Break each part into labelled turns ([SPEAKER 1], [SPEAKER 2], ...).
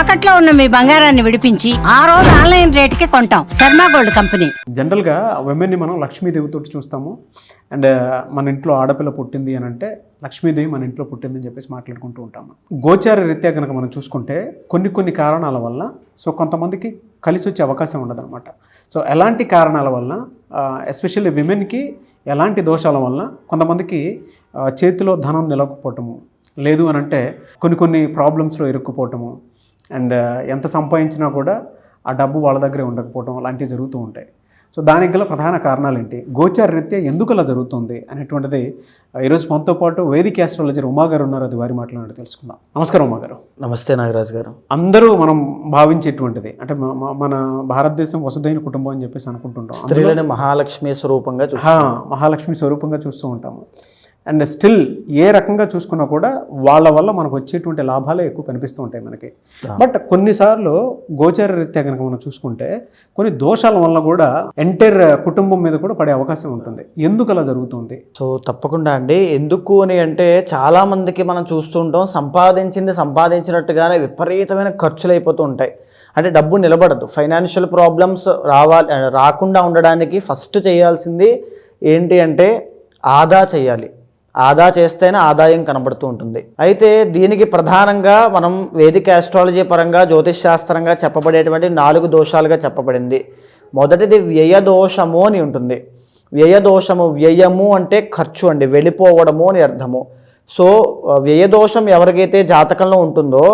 [SPEAKER 1] తాకట్లో ఉన్న మీ బంగారాన్ని విడిపించి ఆ రోజు ఆన్లైన్ రేట్కి కొంటాం. Sharma gold company.
[SPEAKER 2] జనరల్గా ఉమెన్ని మనం లక్ష్మీదేవితో చూస్తాము. అండ్ మన ఇంట్లో ఆడపిల్ల పుట్టింది అని అంటే లక్ష్మీదేవి మన ఇంట్లో పుట్టింది అని చెప్పేసి మాట్లాడుకుంటూ ఉంటాము గోచార రీత్యా కనుక మనం చూసుకుంటే కొన్ని కొన్ని కారణాల వల్ల సో కొంతమందికి కలిసి వచ్చే అవకాశం ఉండదన్నమాట. సో ఎలాంటి కారణాల వల్ల ఎస్పెషల్లీ విమెన్కి ఎలాంటి దోషాల వల్ల కొంతమందికి చేతిలో ధనం నిలవకపోవటము లేదు అని అంటే కొన్ని కొన్ని ప్రాబ్లమ్స్లో ఇరుక్కుపోవటము అండ్ ఎంత సంపాదించినా కూడా ఆ డబ్బు వాళ్ళ దగ్గరే ఉండకపోవటం అలాంటివి జరుగుతూ ఉంటాయి. సో దానికి గల ప్రధాన కారణాలు ఏంటి గోచార రీత్యా ఎందుకు అలా జరుగుతుంది అనేటువంటిది ఆ, ఈరోజు మనతో పాటు వేదిక ఆస్ట్రాలజర్ ఉమా గారు ఉన్నారు. అది వారి మాట్లాడి తెలుసుకుందాం. నమస్కారం ఉమా గారు.
[SPEAKER 3] నమస్తే నాగరాజు గారు.
[SPEAKER 2] అందరూ మనం భావించేటువంటిది అంటే మన భారతదేశం వసుదైన కుటుంబం అని చెప్పేసి అనుకుంటుంటాం.
[SPEAKER 3] స్త్రీలని మహాలక్ష్మి స్వరూపంగా
[SPEAKER 2] మహాలక్ష్మి స్వరూపంగా చూస్తూ ఉంటాము. అండ్ స్టిల్ ఏ రకంగా చూసుకున్నా కూడా వాళ్ళ వల్ల మనకు వచ్చేటువంటి లాభాలే ఎక్కువ కనిపిస్తూ ఉంటాయి మనకి. బట్ కొన్నిసార్లు గోచర రీత్యా కనుక మనం చూసుకుంటే కొన్ని దోషాల వల్ల కూడా ఎంటైర్ కుటుంబం మీద కూడా పడే అవకాశం ఉంటుంది. ఎందుకు అలా జరుగుతుంది?
[SPEAKER 3] సో తప్పకుండా అండి. ఎందుకు అని అంటే చాలా మందికి మనం చూస్తుంటాం సంపాదించింది సంపాదించినట్టుగానే విపరీతమైన ఖర్చులు అయిపోతూ ఉంటాయి. అంటే డబ్బు నిలబడదు. ఫైనాన్షియల్ ప్రాబ్లమ్స్ రావాలి రాకుండా ఉండడానికి ఫస్ట్ చేయాల్సింది ఏంటి అంటే ఆదా చేయాలి. ఆదా చేస్తేనే ఆదాయం కనబడుతూ ఉంటుంది. అయితే దీనికి ప్రధానంగా మనం వేదిక ఆస్ట్రాలజీ పరంగా జ్యోతిష్ శాస్త్రంగా చెప్పబడేటువంటి నాలుగు దోషాలుగా చెప్పబడింది. మొదటిది వ్యయ దోషము అని ఉంటుంది. వ్యయ దోషము వ్యయము అంటే ఖర్చు అండి వెళ్ళిపోవడము అని అర్థము. సో వ్యయ దోషం ఎవరికైతే జాతకంలో ఉంటుందో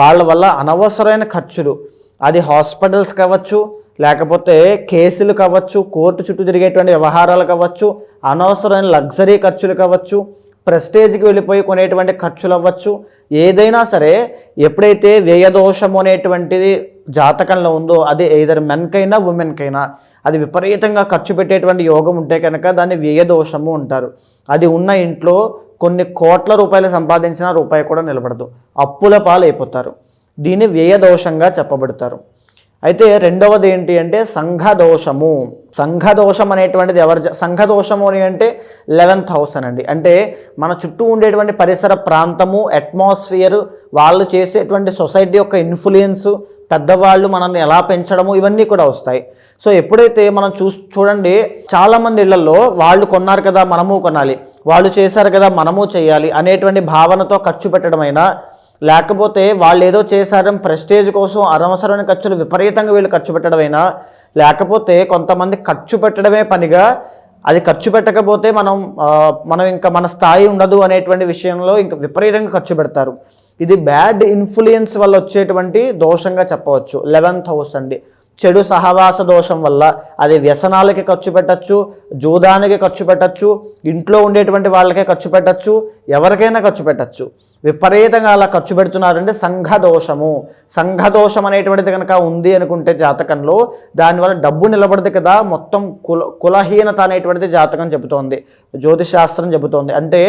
[SPEAKER 3] వాళ్ళ వల్ల అనవసరమైన ఖర్చులు అది హాస్పిటల్స్ కావచ్చు లేకపోతే కేసులు కావచ్చు కోర్టు చుట్టూ తిరిగేటువంటి వ్యవహారాలు కావచ్చు అనవసరమైన లగ్జరీ ఖర్చులు కావచ్చు ప్రెస్టేజ్కి వెళ్ళిపోయి కొనేటువంటి ఖర్చులు అవ్వచ్చు ఏదైనా సరే ఎప్పుడైతే వ్యయదోషము అనేటువంటిది జాతకంలో ఉందో అది ఏదర్ మెన్కైనా ఉమెన్కైనా అది విపరీతంగా ఖర్చు పెట్టేటువంటి యోగం ఉంటే కనుక దాన్ని వ్యయదోషము అంటారు. అది ఉన్న ఇంట్లో కొన్ని కోట్ల రూపాయలు సంపాదించిన రూపాయి కూడా నిలబడదు. అప్పుల పాలు అయిపోతారు దీన్ని వ్యయదోషంగా చెప్పబడతారు. అయితే రెండవది ఏంటి అంటే సంఘదోషము. సంఘదోషం అనేటువంటిది ఎవరు సంఘదోషము అని అంటే లెవెన్త్ హౌస్ అనండి అంటే మన చుట్టూ ఉండేటువంటి పరిసర ప్రాంతము అట్మాస్ఫియర్ వాళ్ళు చేసేటువంటి సొసైటీ యొక్క ఇన్ఫ్లుయెన్స్ పెద్దవాళ్ళు మనల్ని ఎలా పెంచడము ఇవన్నీ కూడా వస్తాయి. సో ఎప్పుడైతే మనం చూ చూడండి చాలామంది ఇళ్ళలో వాళ్ళు కొన్నారు కదా మనము కొనాలి వాళ్ళు చేశారు కదా మనము చేయాలి అనేటువంటి భావనతో ఖర్చు పెట్టడమైనా లేకపోతే వాళ్ళు ఏదో చేశారని ప్రెస్టేజ్ కోసం అనవసరమైన ఖర్చులు విపరీతంగా వీళ్ళు ఖర్చు పెట్టడమైనా లేకపోతే కొంతమంది ఖర్చు పెట్టడమే పనిగా అది ఖర్చు పెట్టకపోతే మనం మనం ఇంకా మన స్థాయి ఉండదు అనేటువంటి విషయంలో ఇంకా విపరీతంగా ఖర్చు పెడతారు. ఇది బ్యాడ్ ఇన్ఫ్లుయెన్స్ వల్ల వచ్చేటువంటి దోషంగా చెప్పవచ్చు. లెవెన్త్ హౌస్ అండి. చెడు సహవాస దోషం వల్ల అది వ్యసనాలకి ఖర్చు పెట్టచ్చు జూదానికి ఖర్చు పెట్టచ్చు ఇంట్లో ఉండేటువంటి వాళ్ళకే ఖర్చు పెట్టచ్చు ఎవరికైనా ఖర్చు పెట్టచ్చు. విపరీతంగా అలా ఖర్చు పెడుతున్నారంటే సంఘ దోషము. సంఘ దోషం అనేటువంటిది కనుక ఉంది అనుకుంటే జాతకంలో దానివల్ల డబ్బు నిలబడదు కదా మొత్తం కుల కులహీనత అనేటువంటిది జాతకం చెబుతోంది జ్యోతిశాస్త్రం చెబుతోంది. అంటే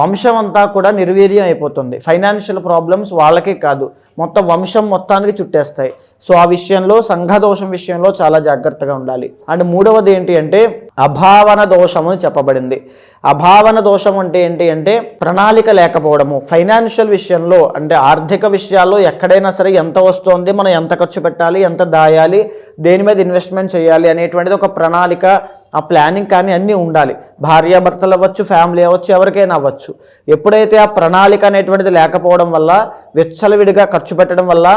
[SPEAKER 3] వంశం అంతా కూడా నిర్వీర్యం అయిపోతుంది. ఫైనాన్షియల్ ప్రాబ్లమ్స్ వాళ్ళకే కాదు మొత్తం వంశం మొత్తానికి చుట్టేస్తాయి. సో ఆ విషయంలో సంఘదోషం విషయంలో చాలా జాగ్రత్తగా ఉండాలి. అండ్ మూడవది ఏంటి అంటే అభావన దోషం అని చెప్పబడింది. అభావన దోషం అంటే ఏంటి అంటే ప్రణాళిక లేకపోవడము. ఫైనాన్షియల్ విషయంలో అంటే ఆర్థిక విషయాల్లో ఎక్కడైనా సరే ఎంత వస్తోంది మనం ఎంత ఖర్చు పెట్టాలి ఎంత దాయాలి దేని మీద ఇన్వెస్ట్మెంట్ చేయాలి అనేటువంటిది ఒక ప్రణాళిక ఆ ప్లానింగ్ కానీ అన్నీ ఉండాలి. భార్యాభర్తలు అవ్వచ్చు ఫ్యామిలీ అవ్వచ్చు ఎవరికైనా అవ్వచ్చు. ఎప్పుడైతే ఆ ప్రణాళిక అనేటువంటిది లేకపోవడం వల్ల విచ్చలవిడిగా ఖర్చు పెట్టడం వల్ల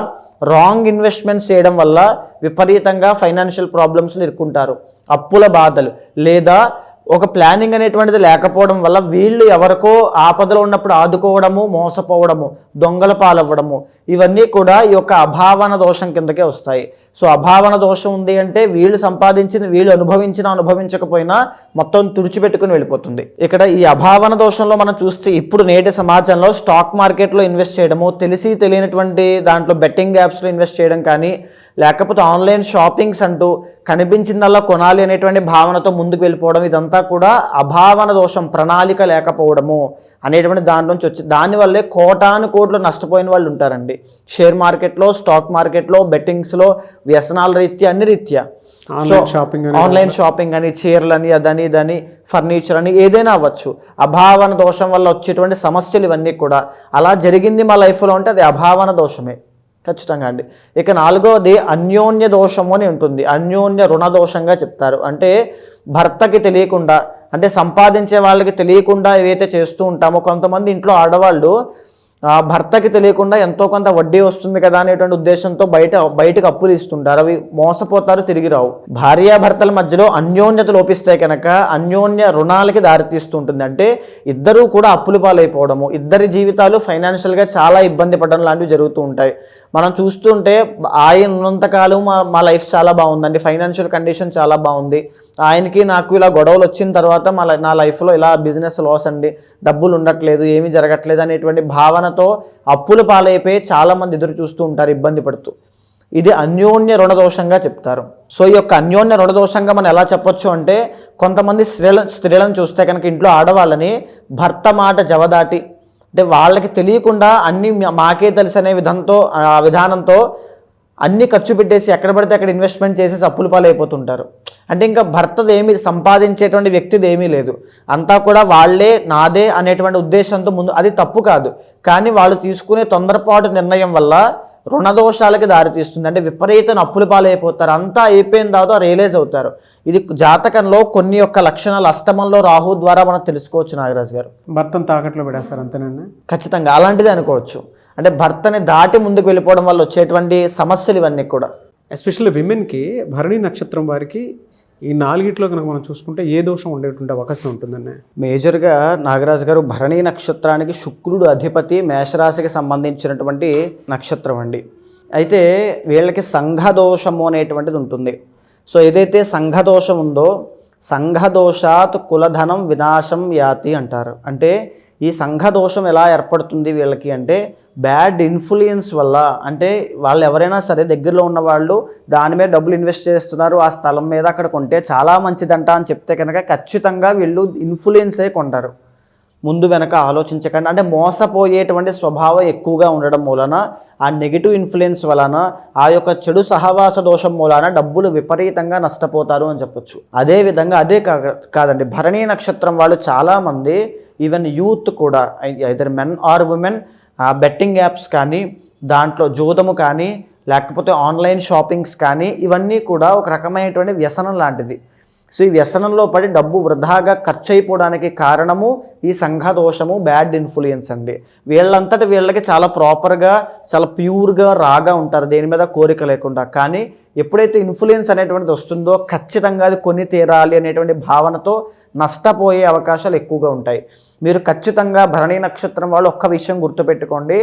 [SPEAKER 3] రాంగ్ ఇన్వెస్ట్మెంట్స్ చేయడం వల్ల విపరీతంగా ఫైనాన్షియల్ ప్రాబ్లమ్స్ని ఇరుక్కుంటారు అప్పుల బాధలు లేదా ఒక ప్లానింగ్ అనేటువంటిది లేకపోవడం వల్ల వీళ్ళు ఎవరికో ఆపదలో ఉన్నప్పుడు ఆదుకోవడము మోసపోవడము దొంగల పాలవ్వడము ఇవన్నీ కూడా ఈ యొక్క అభావన దోషం కిందకే వస్తాయి. సో అభావన దోషం ఉంది అంటే వీళ్ళు సంపాదించిన వీళ్ళు అనుభవించిన అనుభవించకపోయినా మొత్తం తుడిచిపెట్టుకుని వెళ్ళిపోతుంది. ఇక్కడ ఈ అభావన దోషంలో మనం చూస్తే ఇప్పుడు నేటి సమాజంలో స్టాక్ మార్కెట్లో ఇన్వెస్ట్ చేయడము తెలిసి తెలియనటువంటి దాంట్లో బెట్టింగ్ యాప్స్లో ఇన్వెస్ట్ చేయడం కానీ లేకపోతే ఆన్లైన్ షాపింగ్స్ అంటూ కనిపించిందల్లా కొనాలి అనేటువంటి భావనతో ముందుకు వెళ్ళిపోవడం ఇదంతా కూడా అభావన దోషం ప్రణాళిక లేకపోవడము అనేటువంటి దాని నుంచి వచ్చి దానివల్లే కోటాను కోట్లు నష్టపోయిన వాళ్ళు ఉంటారండి. షేర్ మార్కెట్లో స్టాక్ మార్కెట్లో బెట్టింగ్స్లో వ్యసనాల రీత్యా అన్ని రీత్యా.
[SPEAKER 2] ఆన్లైన్ షాపింగ్ అని
[SPEAKER 3] ఆన్లైన్ షాపింగ్ అని చీరలని అదని ఇదని ఫర్నిచర్ అని ఏదైనా అవ్వచ్చు. అభావన దోషం వల్ల వచ్చేటువంటి సమస్యలు ఇవన్నీ కూడా. అలా జరిగింది మా లైఫ్లో అంటే అది అభావన దోషమే. ఖచ్చితంగా అండి. ఇక నాలుగవది అన్యోన్య దోషము అని ఉంటుంది. అన్యోన్య రుణ దోషంగా చెప్తారు. అంటే భర్తకి తెలియకుండా అంటే సంపాదించే వాళ్ళకి తెలియకుండా ఏవైతే చేస్తూ ఉంటామో కొంతమంది ఇంట్లో ఆడవాళ్ళు భర్తకి తెలియకుండా ఎంతో కొంత వడ్డీ వస్తుంది కదా అనేటువంటి ఉద్దేశంతో బయట బయటకు అప్పులు ఇస్తుంటారు. అవి మోసపోతారు తిరిగి రావు. భార్యాభర్తల మధ్యలో అన్యోన్యత లోపిస్తే కనుక అన్యోన్య రుణాలకి దారితీస్తుంటుంది. అంటే ఇద్దరూ కూడా అప్పులు పాలైపోవడము ఇద్దరి జీవితాలు ఫైనాన్షియల్గా చాలా ఇబ్బంది పడడం లాంటివి జరుగుతూ ఉంటాయి. మనం చూస్తుంటే ఆయన ఉన్నంతకాలం మా మా లైఫ్ చాలా బాగుందండి. ఫైనాన్షియల్ కండిషన్ చాలా బాగుంది. ఆయనకి నాకు ఇలా గొడవలు వచ్చిన తర్వాత మా నా లైఫ్లో ఇలా బిజినెస్ లాస్ అండి. డబ్బులు ఉండట్లేదు ఏమీ జరగట్లేదు అనేటువంటి భావనతో అప్పులు పాలైపోయి చాలామంది ఎదురు చూస్తూ ఉంటారు ఇబ్బంది పడుతూ. ఇది అన్యోన్య రుణదోషంగా చెప్తారు. సో ఈ యొక్క అన్యోన్య రుణదోషంగా మనం ఎలా చెప్పొచ్చు అంటే కొంతమంది స్త్రీల స్త్రీలను చూస్తే కనుక ఇంట్లో ఆడవాళ్ళని భర్త మాట జవదాటి అంటే వాళ్ళకి తెలియకుండా అన్ని మాకే తెలుసు అనే విధంతో ఆ విధానంతో అన్ని ఖర్చు పెట్టేసి ఎక్కడ పడితే అక్కడ ఇన్వెస్ట్మెంట్ చేసేసి అప్పుల పాలైపోతుంటారు. అంటే ఇంకా భర్తది ఏమి సంపాదించేటువంటి వ్యక్తిది ఏమీ లేదు. అంతా కూడా వాళ్ళే నాదే అనేటువంటి ఉద్దేశంతో ముందు అది తప్పు కాదు. కానీ వాళ్ళు తీసుకునే తొందరపాటు నిర్ణయం వల్ల రుణదోషాలకి దారితీస్తుంది. అంటే విపరీతమైన అప్పుల పాలైపోతారు. అంతా అయిపోయిన తర్వాత రియలైజ్ అవుతారు. ఇది జాతకంలో కొన్ని యొక్క లక్షణాలు అష్టమంలో రాహు ద్వారా మనం తెలుసుకోవచ్చు నాగరాజు గారు.
[SPEAKER 2] భర్తను తాకట్లో పెడేస్తారు అంతేనండి?
[SPEAKER 3] ఖచ్చితంగా. అలాంటిది అనుకోవచ్చు. అంటే భర్తని దాటి ముందుకు వెళ్ళిపోవడం వల్ల వచ్చేటువంటి సమస్యలు ఇవన్నీ కూడా.
[SPEAKER 2] ఎస్పెషల్లీ విమెన్కి భరణి నక్షత్రం వారికి ఈ నాలుగిట్లో కనుక మనం చూసుకుంటే ఏ దోషం ఉండేటువంటి అవకాశం ఉంటుందండి?
[SPEAKER 3] మేజర్గా నాగరాజు గారు భరణి నక్షత్రానికి శుక్రుడు అధిపతి మేషరాశికి సంబంధించినటువంటి నక్షత్రం అండి. అయితే వీళ్ళకి సంఘదోషము అనేటువంటిది ఉంటుంది. సో ఏదైతే సంఘదోషం ఉందో సంఘదోషాత్ కులధనం వినాశం యాతి అంటారు. అంటే ఈ సంఘదోషం ఎలా ఏర్పడుతుంది వీళ్ళకి అంటే బ్యాడ్ ఇన్ఫ్లుయెన్స్ వల్ల అంటే వాళ్ళు ఎవరైనా సరే దగ్గరలో ఉన్న వాళ్ళు దాని మీద డబ్బులు ఇన్వెస్ట్ చేస్తున్నారు ఆ స్థలం మీద అక్కడ కొంటే చాలా మంచిదంట అని చెప్తే కనుక ఖచ్చితంగా వీళ్ళు ఇన్ఫ్లుయెన్స్ అయి కొంటారు. ముందు వెనక ఆలోచించకండి. అంటే మోసపోయేటువంటి స్వభావం ఎక్కువగా ఉండడం మూలన ఆ నెగిటివ్ ఇన్ఫ్లుయెన్స్ వలన ఆ యొక్క చెడు సహవాస దోషం మూలాన డబ్బులు విపరీతంగా నష్టపోతారు అని చెప్పొచ్చు. అదే విధంగా అదే కా- కాదండి భరణీ నక్షత్రం వాళ్ళు చాలామంది ఈవెన్ యూత్ కూడా either men or women betting apps కానీ దాంట్లో జూదము కానీ లేకపోతే ఆన్లైన్ షాపింగ్స్ కానీ ఇవన్నీ కూడా ఒక రకమైనటువంటి వ్యసనం లాంటిది. సో ఈ వ్యసనంలో పడి డబ్బు వృధాగా ఖర్చు అయిపోవడానికి కారణము ఈ సంఘదోషము బ్యాడ్ ఇన్ఫ్లుయెన్స్ అండి. వీళ్ళంతటి వీళ్ళకి చాలా ప్రాపర్గా చాలా ప్యూర్గా రాగా ఉంటారు. దేని మీద కోరిక లేకుండా. కానీ ఎప్పుడైతే ఇన్ఫ్లుయెన్స్ అనేటువంటిది వస్తుందో ఖచ్చితంగా అది కొని తీరాలి అనేటువంటి భావనతో నష్టపోయే అవకాశాలు ఎక్కువగా ఉంటాయి. మీరు ఖచ్చితంగా భరణి నక్షత్రం వాళ్ళు ఒక్క విషయం గుర్తుపెట్టుకోండి.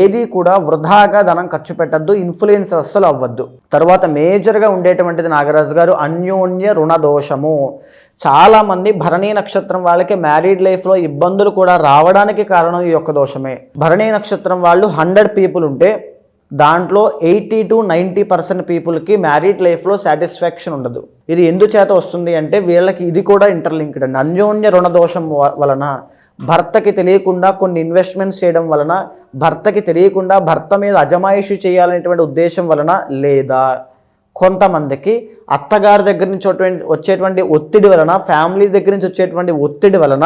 [SPEAKER 3] ఏది కూడా వృధాగా ధనం ఖర్చు పెట్టద్దు ఇన్ఫ్లుయెన్స్ అస్సలు అవ్వద్దు. తర్వాత మేజర్గా ఉండేటువంటిది నాగరాజు గారు అన్యోన్య రుణ దోషము. చాలామంది భరణీ నక్షత్రం వాళ్ళకి మ్యారీడ్ లైఫ్లో ఇబ్బందులు కూడా రావడానికి కారణం ఈ యొక్క దోషమే. భరణీ నక్షత్రం వాళ్ళు హండ్రెడ్ పీపుల్ ఉంటే దాంట్లో ఎయిటీ టు నైంటీ పర్సెంట్ పీపుల్కి మ్యారీడ్ లైఫ్లో సాటిస్ఫాక్షన్ ఉండదు. ఇది ఎందుచేత వస్తుంది అంటే వీళ్ళకి ఇది కూడా ఇంటర్లింక్డ్ అండి. అన్యోన్య రుణదోషం వ- వలన భర్తకి తెలియకుండా కొన్ని ఇన్వెస్ట్మెంట్స్ చేయడం వలన భర్తకి తెలియకుండా భర్త మీద అజమాయిషి చేయాలనేటువంటి ఉద్దేశం వలన లేదా కొంతమందికి అత్తగారి దగ్గర నుంచి వచ్చేటువంటి- వచ్చేటువంటి ఒత్తిడి వలన ఫ్యామిలీ దగ్గర నుంచి వచ్చేటువంటి ఒత్తిడి వలన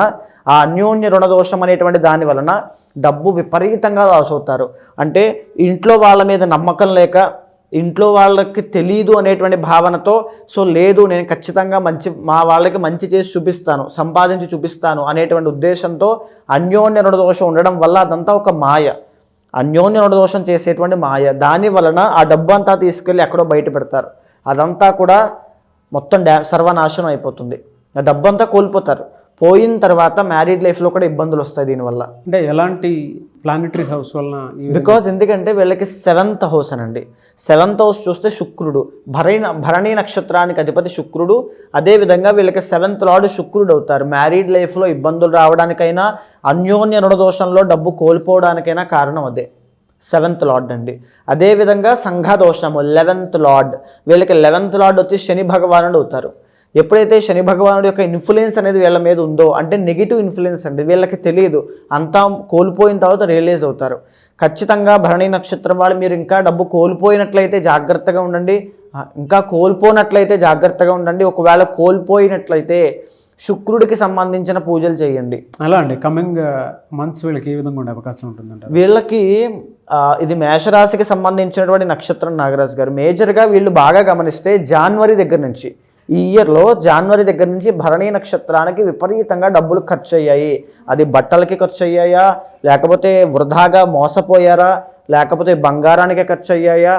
[SPEAKER 3] ఆ అన్యోన్య రుణదోషం అనేటువంటి దాని వలన డబ్బు విపరీతంగా లాస్ అవుతారు. అంటే ఇంట్లో వాళ్ళ మీద నమ్మకం లేక ఇంట్లో వాళ్ళకి తెలియదు అనేటువంటి భావనతో సో లేదు నేను ఖచ్చితంగా మంచి మా వాళ్ళకి మంచి చేసి చూపిస్తాను సంపాదించి చూపిస్తాను అనేటువంటి ఉద్దేశంతో అన్యోన్య రుణదోషం ఉండడం వల్ల అదంతా ఒక మాయ. అన్యోన్య దోషం చేసేటువంటి మాయ. దాని వలన ఆ డబ్బు అంతా తీసుకెళ్ళి ఎక్కడో బయట పెడతారు. అదంతా కూడా మొత్తం డ్యా సర్వనాశనం అయిపోతుంది. ఆ డబ్బు అంతా కోల్పోతారు. పోయిన తర్వాత మ్యారీడ్ లైఫ్లో కూడా ఇబ్బందులు వస్తాయి దీనివల్ల.
[SPEAKER 2] అంటే ఎలాంటి ప్లానిటరీ హౌస్ వలన బికాస్
[SPEAKER 3] బికాజ్ ఎందుకంటే వీళ్ళకి సెవెంత్ హౌస్ అనండి. సెవెంత్ హౌస్ చూస్తే శుక్రుడు. భరణి భరణి నక్షత్రానికి అధిపతి శుక్రుడు. అదేవిధంగా వీళ్ళకి సెవెంత్ లార్డ్ శుక్రుడు అవుతారు. మ్యారీడ్ లైఫ్లో ఇబ్బందులు రావడానికైనా అన్యోన్య రుణదోషంలో డబ్బు కోల్పోవడానికైనా కారణం అదే. సెవెంత్ లార్డ్ అండి. అదేవిధంగా సంఘదోషము లెవెన్త్ లార్డ్ వీళ్ళకి లెవెన్త్ లార్డ్ వచ్చి శని భగవానుడు అవుతారు. ఎప్పుడైతే శని భగవానుడి యొక్క ఇన్ఫ్లుయెన్స్ అనేది వీళ్ళ మీద ఉందో అంటే నెగిటివ్ ఇన్ఫ్లుయెన్స్ అండి వీళ్ళకి తెలియదు. అంతా కోల్పోయిన తర్వాత రియలైజ్ అవుతారు. ఖచ్చితంగా భరణి నక్షత్రం వాళ్ళు మీరు ఇంకా డబ్బు కోల్పోయినట్లయితే జాగ్రత్తగా ఉండండి. ఇంకా కోల్పోనట్లయితే జాగ్రత్తగా ఉండండి. ఒకవేళ కోల్పోయినట్లయితే శుక్రుడికి సంబంధించిన పూజలు చేయండి.
[SPEAKER 2] అలా అండి. కమింగ్ మంత్స్ వీళ్ళకి ఏ విధంగా ఉండే అవకాశం ఉంటుందంటారు.
[SPEAKER 3] వీళ్ళకి ఇది మేషరాశికి సంబంధించినటువంటి నక్షత్రం నాగరాజు గారు. మేజర్గా వీళ్ళు బాగా గమనిస్తే జనవరి దగ్గర నుంచి ఈ ఇయర్లో జనవరి దగ్గర నుంచి భరణి నక్షత్రానికి విపరీతంగా డబ్బులు ఖర్చు అయ్యాయి అది బట్టలకి ఖర్చు అయ్యాయా లేకపోతే వృధాగా మోసపోయారా? లేకపోతే బంగారానికి ఖర్చు అయ్యాయా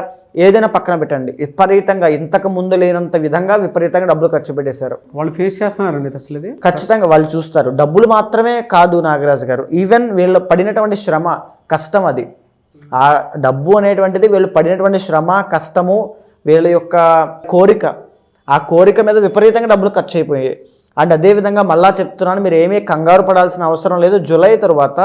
[SPEAKER 3] ఏదైనా పక్కన పెట్టండి. విపరీతంగా ఇంతకు ముందు లేనంత విధంగా విపరీతంగా డబ్బులు ఖర్చు పెట్టేశారు.
[SPEAKER 2] వాళ్ళు ఫేస్ చేస్తున్నారండి అసలు ఇది?
[SPEAKER 3] ఖచ్చితంగా వాళ్ళు చూస్తారు. డబ్బులు మాత్రమే కాదు నాగరాజు గారు. ఈవెన్ వీళ్ళు పడినటువంటి శ్రమ కష్టం అది. ఆ డబ్బు అనేటువంటిది వీళ్ళు పడినటువంటి శ్రమ కష్టము వీళ్ళ యొక్క కోరిక ఆ కోరిక మీద విపరీతంగా డబ్బులు ఖర్చు అయిపోయాయి. అండ్ అదేవిధంగా మళ్ళా చెప్తున్నాను మీరు ఏమీ కంగారు పడాల్సిన అవసరం లేదు. జూలై తరువాత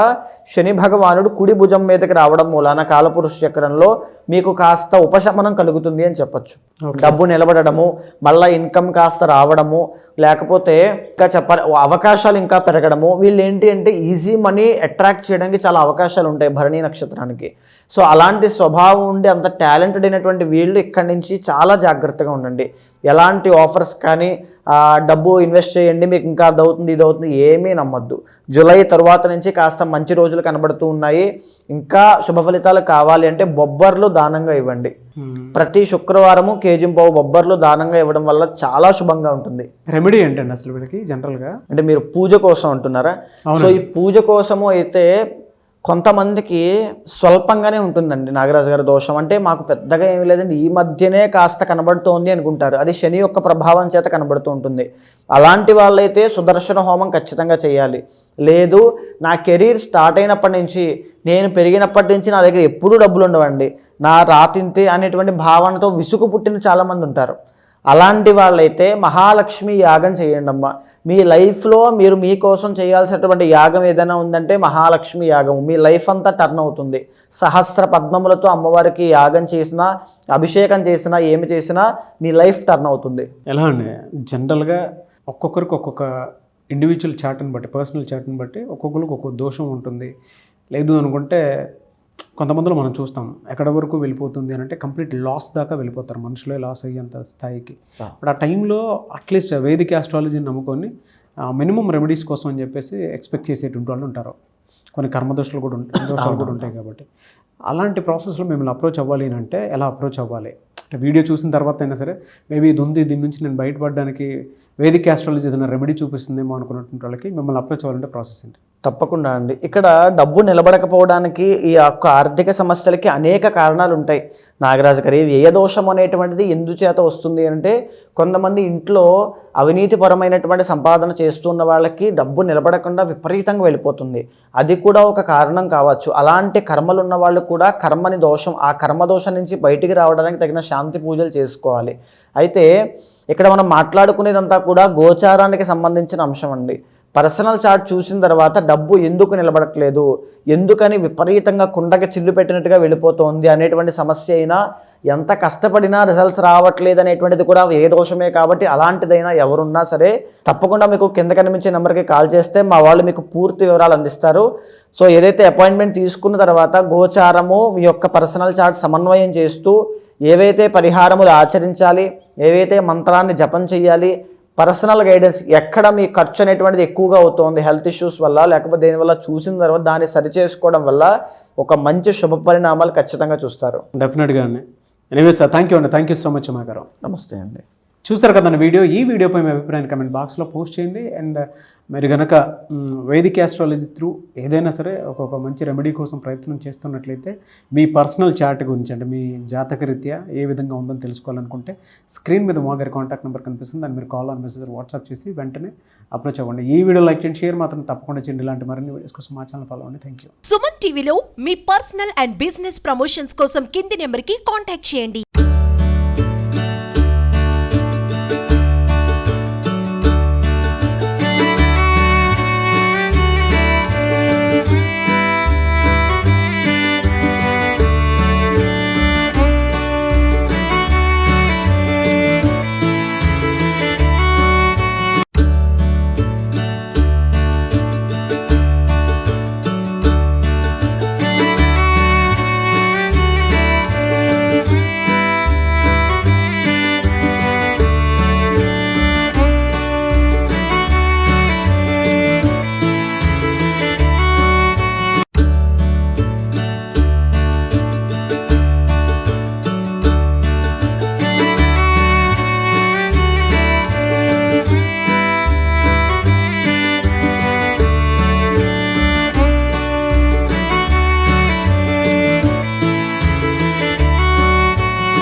[SPEAKER 3] శని భగవానుడు కుడి భుజం మీదకి రావడం మూలాన కాలపురుష చక్రంలో మీకు కాస్త ఉపశమనం కలుగుతుంది అని చెప్పొచ్చు. డబ్బు నిలబడము మళ్ళా ఇన్కమ్ కాస్త రావడము లేకపోతే ఇంకా చెప్పాలి అవకాశాలు ఇంకా పెరగడము వీళ్ళు ఏంటి అంటే ఈజీ మనీ అట్రాక్ట్ చేయడానికి చాలా అవకాశాలు ఉంటాయి భరణి నక్షత్రానికి. సో అలాంటి స్వభావం ఉండి అంత టాలెంటెడ్ అయినటువంటి వీళ్ళు ఇక్కడి నుంచి చాలా జాగ్రత్తగా ఉండండి. ఎలాంటి ఆఫర్స్ కానీ డబ్బు ఇన్వెస్ట్ చేయండి మీకు ఇంకా అది అవుతుంది ఇది అవుతుంది ఏమీ నమ్మొద్దు. జూలై తరువాత నుంచి కాస్త మంచి రోజులు కనబడుతూ ఉన్నాయి. ఇంకా శుభ ఫలితాలు కావాలి అంటే బొబ్బర్లు దానంగా ఇవ్వండి. ప్రతి శుక్రవారము కేజీ పావు బొబ్బర్లు దానంగా ఇవ్వడం వల్ల చాలా శుభంగా ఉంటుంది.
[SPEAKER 2] రెమెడీ ఏంటండి అసలు వీళ్ళకి జనరల్గా
[SPEAKER 3] అంటే మీరు పూజ కోసం అంటున్నారా? సో ఈ పూజ కోసము అయితే కొంతమందికి స్వల్పంగానే ఉంటుందండి నాగరాజు గారి దోషం. అంటే మాకు పెద్దగా ఏమి లేదండి. ఈ మధ్యనే కాస్త కనబడుతోంది అనుకుంటారు. అది శని యొక్క ప్రభావం చేత కనబడుతూ ఉంటుంది. అలాంటి వాళ్ళైతే సుదర్శన హోమం ఖచ్చితంగా చేయాలి. లేదు నా కెరీర్ స్టార్ట్ అయినప్పటి నుంచి నేను పెరిగినప్పటి నుంచి నా దగ్గర ఎప్పుడూ డబ్బులు ఉండవండి. నా రాతింతే అనేటువంటి భావనతో విసుగు పుట్టిన చాలామంది ఉంటారు. అలాంటి వాళ్ళైతే మహాలక్ష్మి యాగం చేయండి అమ్మ మీ లైఫ్లో మీరు మీకోసం చేయాల్సినటువంటి యాగం ఏదైనా ఉందంటే మహాలక్ష్మి యాగం మీ లైఫ్ అంతా టర్న్ అవుతుంది. సహస్ర పద్మములతో అమ్మవారికి యాగం చేసినా అభిషేకం చేసినా ఏమి చేసినా మీ లైఫ్ టర్న్ అవుతుంది.
[SPEAKER 2] ఎలా అండి? జనరల్గా ఒక్కొక్కరికి ఒక్కొక్క ఇండివిజువల్ చాట్ని బట్టి పర్సనల్ చాట్ని బట్టి ఒక్కొక్కరికి ఒక్కొక్క దోషం ఉంటుంది. లేదు అనుకుంటే కొంతమందిలో మనం చూస్తాం ఎక్కడ వరకు వెళ్ళిపోతుంది అని అంటే కంప్లీట్ లాస్ దాకా వెళ్ళిపోతారు మనుషులే లాస్ అయ్యేంత స్థాయికి. బట్ ఆ టైంలో అట్లీస్ట్ వేదిక ఆస్ట్రాలజీని నమ్ముకొని మినిమం రెమెడీస్ కోసం అని చెప్పేసి ఎక్స్పెక్ట్ చేసేటువంటి వాళ్ళు ఉంటారు. కొన్ని కర్మదోషాలు కూడా ఉంటాయి దోషాలు కూడా ఉంటాయి కాబట్టి. అలాంటి ప్రాసెస్లో మిమ్మల్ని అప్రోచ్ అవ్వాలి అని అంటే ఎలా అప్రోచ్ అవ్వాలి? అంటే వీడియో చూసిన తర్వాత అయినా సరే మేబీ ఇది ఉంది దీని నుంచి నేను బయటపడడానికి వేదిక ఆస్ట్రాలజీ ఏదైనా రెమెడీ చూపిస్తుందేమో అనుకున్నటువంటి వాళ్ళకి మిమ్మల్ని అప్రోచ్ అవ్వాలంటే ప్రాసెస్ ఏంటి?
[SPEAKER 3] తప్పకుండా అండి. ఇక్కడ డబ్బు నిలబడకపోవడానికి ఈ యొక్క ఆర్థిక సమస్యలకి అనేక కారణాలు ఉంటాయి నాగరాజు గారి వ్యయదోషం దోషం అనేటువంటిది ఎందుచేత వస్తుంది అంటే కొంతమంది ఇంట్లో అవినీతిపరమైనటువంటి సంపాదన చేస్తున్న వాళ్ళకి డబ్బు నిలబడకుండా విపరీతంగా వెళ్ళిపోతుంది. అది కూడా ఒక కారణం కావచ్చు. అలాంటి కర్మలు ఉన్న వాళ్ళు కూడా కర్మని దోషం ఆ కర్మ దోషం నుంచి బయటికి రావడానికి తగిన శాంతి పూజలు చేసుకోవాలి. అయితే ఇక్కడ మనం మాట్లాడుకునేదంతా కూడా గోచారానికి సంబంధించిన అంశం అండి పర్సనల్ చార్ట్ చూసిన తర్వాత డబ్బు ఎందుకు నిలబడట్లేదు? ఎందుకని విపరీతంగా కుండకి చిల్లు పెట్టినట్టుగా వెళ్ళిపోతోంది అనేటువంటి సమస్య అయినా ఎంత కష్టపడినా రిజల్ట్స్ రావట్లేదు అనేటువంటిది కూడా ఏ దోషమే కాబట్టి అలాంటిదైనా ఎవరున్నా సరే తప్పకుండా మీకు కింద కనిపించే నెంబర్కి కాల్ చేస్తే మా వాళ్ళు మీకు పూర్తి వివరాలు అందిస్తారు. సో ఏదైతే అపాయింట్మెంట్ తీసుకున్న తర్వాత గోచారము మీ యొక్క పర్సనల్ చార్ట్ సమన్వయం చేస్తూ ఏవైతే పరిహారములు ఆచరించాలి ఏవైతే మంత్రాన్ని జపం చేయాలి పర్సనల్ గైడెన్స్ ఎక్కడ మీ ఖర్చు అనేటువంటిది ఎక్కువగా అవుతోంది హెల్త్ ఇష్యూస్ వల్ల లేకపోతే దేనివల్ల చూసిన తర్వాత దాన్ని సరి చేసుకోవడం వల్ల ఒక మంచి శుభ పరిణామాలు ఖచ్చితంగా చూస్తారు.
[SPEAKER 2] డెఫినెట్గా అండి ఎనీవే సార్ థ్యాంక్ యూ అండి. థ్యాంక్ యూ సో మచ్ గారు
[SPEAKER 3] నమస్తే అండి.
[SPEAKER 2] చూసారు కదా వీడియో? ఈ వీడియోపై మీ అభిప్రాయాన్ని కమెంట్ బాక్స్లో పోస్ట్ చేయండి. అండ్ uh, మీరు కనుక వేదిక ఆస్ట్రాలజీ త్రూ ఏదైనా సరే ఒక్కొక్క మంచి రెమెడీ కోసం ప్రయత్నం చేస్తున్నట్లయితే మీ పర్సనల్ చార్ట్ గురించి అంటే మీ జాతక రీత్యా ఏ విధంగా ఉందని తెలుసుకోవాలనుకుంటే స్క్రీన్ మీద మా గారి కాంటాక్ట్ నెంబర్ కనిపిస్తుంది. దాన్ని మీరు కాల్ ఆన్ మెసేజ్ వాట్సాప్ చేసి వెంటనే అప్రోచ్ అవ్వండి. ఈ వీడియో లైక్ చేయండి షేర్ మాత్రం తప్పకుండా చేయండి. ఇలాంటి మరిన్ని వీడియోస్ కోసం మా ఛానల్ ఫాలో అవ్వండి. థ్యాంక్ యూ
[SPEAKER 4] సుమన్ టీవీలో మీ పర్సనల్ అండ్ బిజినెస్ ప్రమోషన్స్ కోసం కింది నెంబర్కి కాంటాక్ట్ చేయండి.